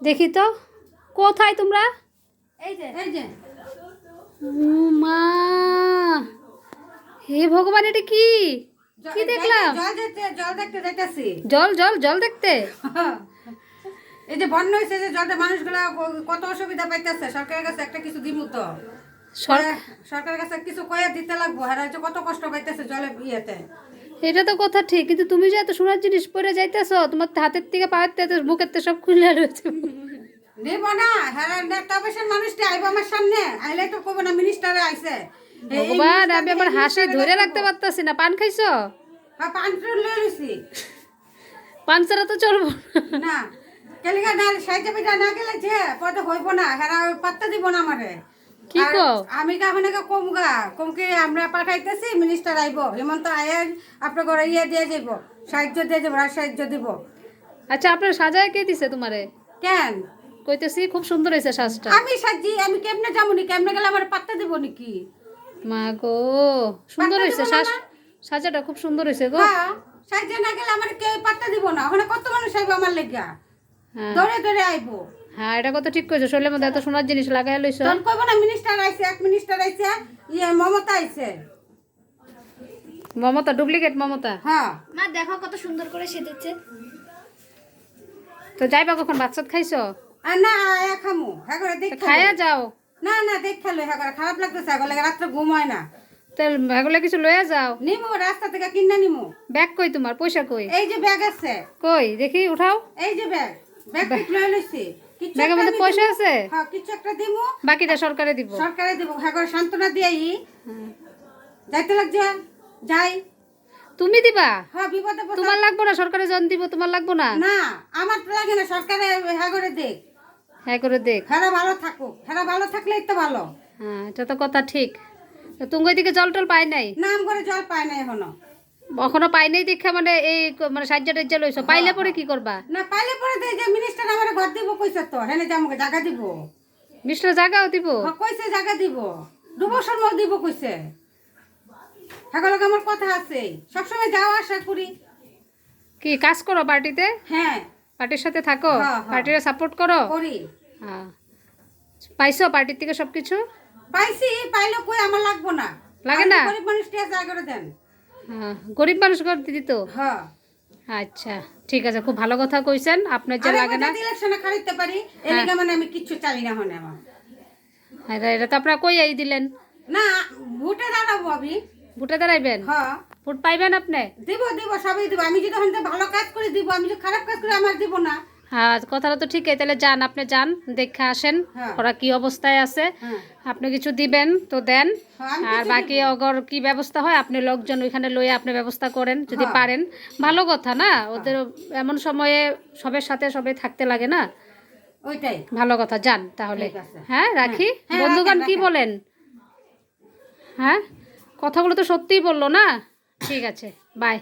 দেখি তো কোথায় তোমরা? মা হে ভগবান এটা কি? কি দেখলাম? জল জল জল দেখতে? এই যে বন্যা হয়েছে যে জলটা মানুষগুলা কত অসুবিধা পাইতেছে। সরকারের কাছে একটা কিছু দিব তো। সরকারের কাছে কিছু কয়ে দিতে লাগবো। হচ্ছে কত কষ্ট পাইতেছে জলে ইয়েতে। এটা তো কথা ঠিক কিন্তু তুমি যে এত সোনার জিনিস পরে যাইতেছো তোমার হাতের থেকে পায়ের বুকের থেকে সব খুলে রয়েছে। নেব না হ্যাঁ নেতা অফিসের মানুষটি আইব আমার সামনে আইলে তো কব না মিনিস্টারে আইছে। ভগবান আমি আমার হাসি ধরে রাখতে পারতাছি না পান খাইছো? হ্যাঁ পান লইছি। পান ছাড়া তো চলবো না। কেলিকা না সাইজে পিঠা না গেলে যে পরে হইব না হেরা পাত্তা দিব না আমারে। কি কও? আমি কম গা কম কি আমরা পাঠাইতেছি মিনিস্টার আইব। হেমন্ত আয়ের আপনার ঘরে ইয়ে দিয়ে যাইব সাহায্য দিয়ে যাব সাহায্য দিব। আচ্ছা আপনার সাজায় কে দিছে তোমারে? কেন? কইতেছি খুব সুন্দর হয়েছে সাজটা। আমি সাজি আমি কেমনে যাব নি কেমনে গেলে আমার পাত্তা দিব নাকি? মা গো সুন্দর হয়েছে সাজ সাজাটা খুব সুন্দর হয়েছে গো। হ্যাঁ না গেলে আমার কেউ পাত্তা দিব না। ওখানে কত মানুষ আইব আমার লেগা? হ্যাঁ। দৌড়ে দৌড়ে আইবো। হ্যাঁ এটা কত ঠিক কইছো। শরীরের মধ্যে এত সোনার জিনিস লাগাই লইছো তখন কইব না মিনিস্টার আইছে এক মিনিস্টার আইছে ইয়ে মমতা আইছে। মমতা ডুপ্লিকেট মমতা। হ্যাঁ। মা দেখো কত সুন্দর করে সেজেছে। তো যাইবা কখন ভাত সাত খাইছো? আর না আয়া খামু হ্যাঁ করে দেখ তো খাইয়া যাও। না না দেখ খেলো হ্যাঁ করে খারাপ লাগতেছে আগলে রাত্রে ঘুম হয় না। তো এগুলো কিছু লইয়া যাও। নিমু রাস্তা থেকে কিনা নিমু। ব্যাগ কই তোমার? পয়সা কই? এই যে ব্যাগ আছে। কই? দেখি উঠাও। এই যে ব্যাগ ব্যাগ ঠিক লয়ে লইছি। ব্যাগের মধ্যে পয়সা আছে? হ্যাঁ কিছু একটা বাকিটা সরকারে দিব। সরকারে দিব। হ্যাঁ করে সান্ত্বনা দিয়াই। হ্যাঁ। যাইতে লাগছে। যাই। তুমি দিবা? হ্যাঁ বিপদে তোমার লাগবো না? সরকারে জন দিব তোমার লাগবো না? না আমার তো লাগে না। সরকারে হ্যাঁ করে দেখ। হ্যাঁ করে দেখ। হেরা ভালো থাকুক। হেরা ভালো থাকলেই তো ভালো। হ্যাঁ এটা তো কথা ঠিক। তুমি ওইদিকে জল টল পাই নাই? নাম করে জল পাই নাই এখনও। এখনও পাই নাই দেখে মানে এই মানে সাহায্য টাজ্য লইছো পাইলে পরে কি করবা? না পাইলে পরে যে মিনিস্টার কইছে তো? হেনে যে আমাকে জায়গা দিব। মিষ্টার জায়গাও দিব। হ্যাঁ, কইছে জায়গা দিব। দু বছর মধ্যে দিব কইছে। হেগুলোকে আমার কথা আছে। সবসময় যাওয়া আসা করি। কি কাজ করো পার্টিতে? হ্যাঁ। পার্টির সাথে থাকো? হ্যাঁ, হ্যাঁ। পার্টিরা সাপোর্ট করো? করি। হ্যাঁ। পাইছো পার্টির থেকে সব কিছু পাইছি পাইলে কই আমার লাগবো না। লাগে না? গরিব মানুষ টিয়া জায়গা করে দেন। হ্যাঁ গরিব মানুষ করে দিত হ্যাঁ। আচ্ছা ঠিক আছে খুব ভালো কথা কইছেন। আপনার যে লাগে না ইলেকশনে খাইতে পারি হ্যাঁ। এদিকে মানে আমি কিচ্ছু চাই না হনে আমার আরে এটা তো আপনারা কই আই দিলেন। না ভোটে দাঁড়াবো আমি। ভোটে দাঁড়াইবেন? হ্যাঁ ভোট পাইবেন আপনি? দিব দিব সবই দিব। আমি যদি ভালো কাজ করে দিব। আমি যদি খারাপ কাজ করে আমার দিব না। হ্যাঁ কথাটা তো ঠিকই। তাহলে যান আপনি যান দেখে আসেন হ্যাঁ। ওরা কি অবস্থায় আছে। হ্যাঁ। আপনি কিছু দিবেন তো দেন। আর বাকি অগর কি ব্যবস্থা হয় আপনি লোকজন ওইখানে লইয়ে আপনি ব্যবস্থা করেন যদি। পারেন। ভালো কথা না? ওদের এমন সময়ে সবের সাথে সবাই থাকতে লাগে না? ওইটাই। ভালো কথা যান তাহলে। হ্যাঁ রাখি? বন্ধুগণ রাখেন, কি বলেন? হ্যাঁ? কথাগুলো তো সত্যিই বলল না? ঠিক আছে বাই।